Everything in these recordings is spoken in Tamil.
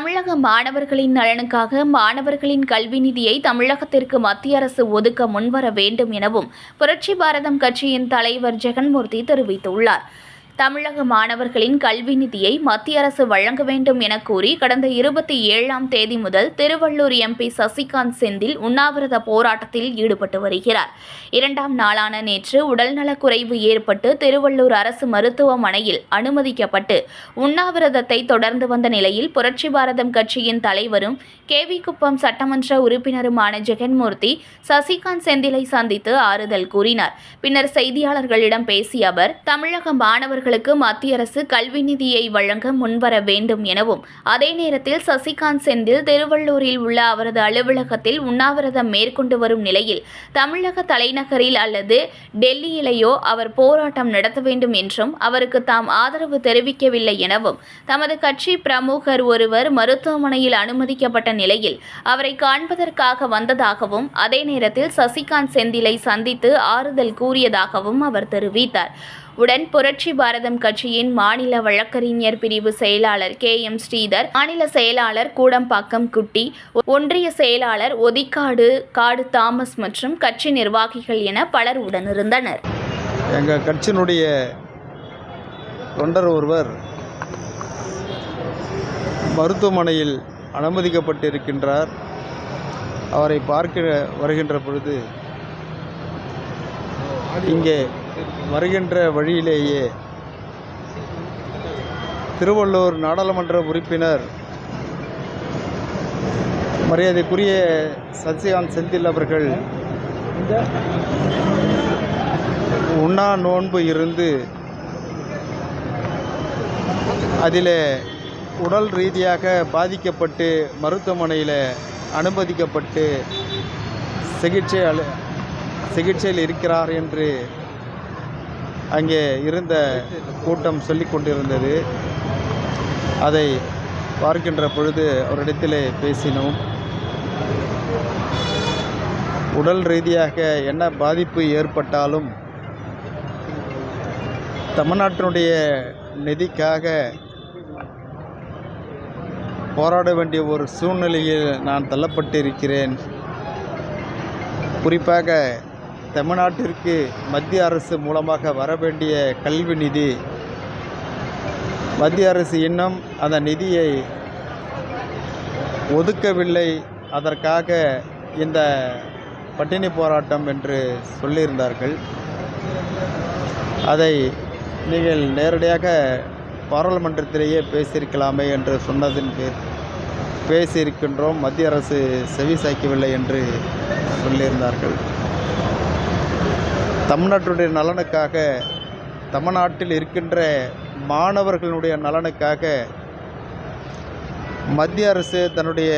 தமிழக மாணவர்களின் நலனுக்காக மாணவர்களின் கல்வி நிதியை தமிழகத்திற்கு மத்திய அரசு ஒதுக்க முன்வர வேண்டும் எனவும் புரட்சி பாரதம் கட்சியின் தலைவர் ஜெகன்மூர்த்தி தெரிவித்துள்ளார். தமிழக மாணவர்களின் கல்வி நிதியை மத்திய அரசு வழங்க வேண்டும் என கூறி கடந்த இருபத்தி ஏழாம் தேதி முதல் திருவள்ளூர் எம்பி சசிகாந்த் செந்தில் உண்ணாவிரத போராட்டத்தில் ஈடுபட்டு வருகிறார். இரண்டாம் நாளான நேற்று உடல்நலக்குறைவு ஏற்பட்டு திருவள்ளூர் அரசு மருத்துவமனையில் அனுமதிக்கப்பட்டு உண்ணாவிரதத்தை தொடர்ந்து வந்த நிலையில் புரட்சி பாரதம் கட்சியின் தலைவரும் கேவி குப்பம் சட்டமன்ற உறுப்பினருமான ஜெகன்மூர்த்தி சசிகாந்த் செந்திலை சந்தித்து ஆறுதல் கூறினார். பின்னர் செய்தியாளர்களிடம் பேசிய அவர் தமிழக மாணவர்கள் மாணவர்களுக்கு மத்திய அரசு கல்வி நிதியை வழங்க முன்வர வேண்டும் எனவும் அதே நேரத்தில் சசிகாந்த் செந்தில் திருவள்ளூரில் உள்ள அவரது அலுவலகத்தில் உண்ணாவிரதம் மேற்கொண்டு வரும் நிலையில் தமிழக தலைநகரில் அல்லது டெல்லியிலேயோ அவர் போராட்டம் நடத்த வேண்டும் என்றும் அவருக்கு தாம் ஆதரவு தெரிவிக்கவில்லை எனவும் தமது கட்சி பிரமுகர் ஒருவர் மருத்துவமனையில் அனுமதிக்கப்பட்ட நிலையில் அவரை காண்பதற்காக வந்ததாகவும் அதே நேரத்தில் சசிகாந்த் செந்திலை சந்தித்து ஆறுதல் கூறியதாகவும் அவர் தெரிவித்தார். உடன் புரட்சி பாரதம் கட்சியின் மாநில வழக்கறிஞர் பிரிவு செயலாளர் கே எம் ஸ்ரீதர் மாநில செயலாளர் கூடம்பாக்கம் குட்டி ஒன்றிய செயலாளர் ஒதிக்காடு காடு தாமஸ் மற்றும் கட்சி நிர்வாகிகள் என பலர் உடனிருந்தனர். எங்கள் கட்சியினுடைய தொண்டர் ஒருவர் மருத்துவமனையில் அனுமதிக்கப்பட்டிருக்கின்றார். அவரை பார்க்க வருகின்ற பொழுது இங்கே வருகின்ற வழியிலேயே திருவள்ளூர் நாடாளுமன்ற உறுப்பினர் மரியாதைக்குரிய சசிகாந்த் செந்தில் அவர்கள் உண்ணா நோன்பு இருந்து அதில் உடல் ரீதியாக பாதிக்கப்பட்டு மருத்துவமனையில் அனுமதிக்கப்பட்டு சிகிச்சை அள சிகிச்சையில் இருக்கிறார் என்று அங்கே இருந்த கூட்டம் சொல்லி கொண்டிருந்தது. அதை பார்க்கின்ற பொழுது அவரிடத்திலே பேசினோம். உடல் ரீதியாக என்ன பாதிப்பு ஏற்பட்டாலும் தமிழ்நாட்டினுடைய நிதிக்காக போராட வேண்டிய ஒரு சூழ்நிலையில் நான் தள்ளப்பட்டிருக்கிறேன். குறிப்பாக தமிழ்நாட்டிற்கு மத்திய அரசு மூலமாக வர வேண்டிய கல்வி நிதி மத்திய அரசு இன்னும் அந்த நிதியை ஒதுக்கவில்லை. அதற்காக இந்த பட்டினி போராட்டம் என்று சொல்லியிருந்தார்கள். அதை நீங்கள் நேரடியாக பாராளுமன்றத்திலேயே பேசியிருக்கலாமே என்று சொன்னதின் பேர் பேசியிருக்கின்றோம். மத்திய அரசு செவி சாய்க்கவில்லை என்று சொல்லியிருந்தார்கள். தமிழ்நாட்டுடைய நலனுக்காக தமிழ்நாட்டில் இருக்கின்ற மாணவர்களுடைய நலனுக்காக மத்திய அரசு தன்னுடைய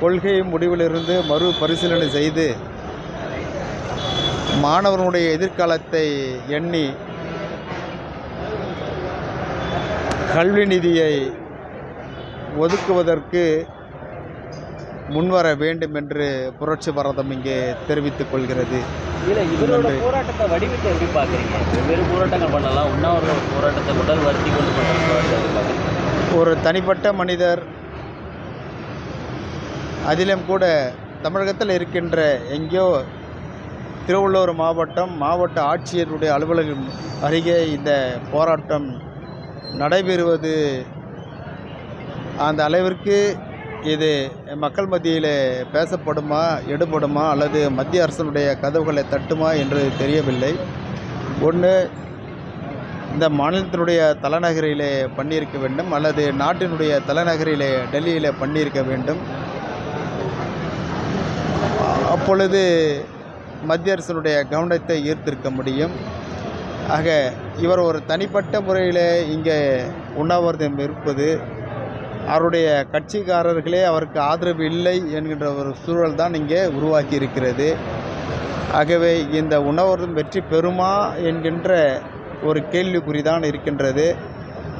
கொள்கை முடிவிலிருந்து மறு பரிசீலனை செய்து மாணவர்களுடைய எதிர்காலத்தை எண்ணி கல்வி நிதியை ஒதுக்குவதற்கு முன்வர வேண்டும் என்று புரட்சி பாரதம் இங்கே தெரிவித்துக் கொள்கிறது. இல்லை இவரோட நன்றி. போராட்டத்தை வடிவத்தை எப்படி பார்க்குறீங்க? வெவ்வேறு போராட்டங்கள் பண்ணலாம். உண்ணாவிரத போராட்டத்தை உடல் வருத்தி கொண்டு பண்ணுற ஒரு தனிப்பட்ட மனிதர் அதிலும் கூட தமிழகத்தில் இருக்கின்ற எங்கேயோ திருவள்ளூர் மாவட்டம் மாவட்ட ஆட்சியருடைய அலுவலகம் அருகே இந்த போராட்டம் நடைபெறுவது அந்த அளவிற்கு இது மக்கள் மத்தியில் பேசப்படுமா எடுபடுமா அல்லது மத்திய அரசனுடைய கதவுகளை தட்டுமா என்று தெரியவில்லை. ஒன்று இந்த மாநிலத்தினுடைய தலைநகரிலே பண்ணியிருக்க வேண்டும் அல்லது நாட்டினுடைய தலைநகரிலே டெல்லியில் பண்ணியிருக்க வேண்டும். அப்பொழுது மத்திய அரசனுடைய கவனத்தை ஈர்த்திருக்க முடியும். ஆக இவர் ஒரு தனிப்பட்ட முறையில் இங்கே உண்ணாவிரதம் இருப்பது அவருடைய கட்சிக்காரர்களே அவருக்கு ஆதரவு இல்லை என்கின்ற ஒரு சூழல் தான் இங்கே உருவாக்கி இருக்கிறது. ஆகவே இந்த உணவரும் வெற்றி பெறுமா என்கின்ற ஒரு கேள்விக்குறி தான் இருக்கின்றது.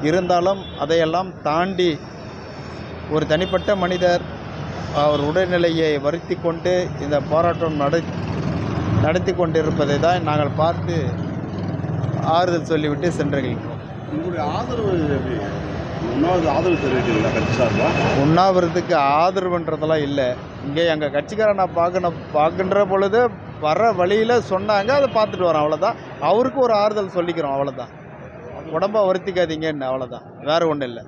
இருந்தாலும் அதையெல்லாம் தாண்டி ஒரு தனிப்பட்ட மனிதர் அவர் உடல்நிலையை வருத்தி கொண்டு இந்த போராட்டம் நட நடத்தி கொண்டிருப்பதை தான் நாங்கள் பார்த்து ஆறுதல் சொல்லிவிட்டு சென்றிருக்கிறோம் உங்களுடைய ஆதரவு எப்படி ஆதரவு தெரிவிக்கிறீங்களா கட்சி சார்பாக உண்ணாவிரத்துக்கு ஆதரவுன்றதெல்லாம் இல்லை. இங்கே எங்கள் கட்சிக்காரன் நான் பார்க்கணும் பார்க்கின்ற பொழுது வர வழியில் சொன்னாங்க அதை பார்த்துட்டு வரோம் அவ்வளோதான் அவருக்கு ஒரு ஆறுதல் சொல்லிக்கிறோம் அவ்வளோதான் உடம்பை வருத்திக்காதீங்கன்னு அவ்வளோதான் வேறு ஒன்றும் இல்லை.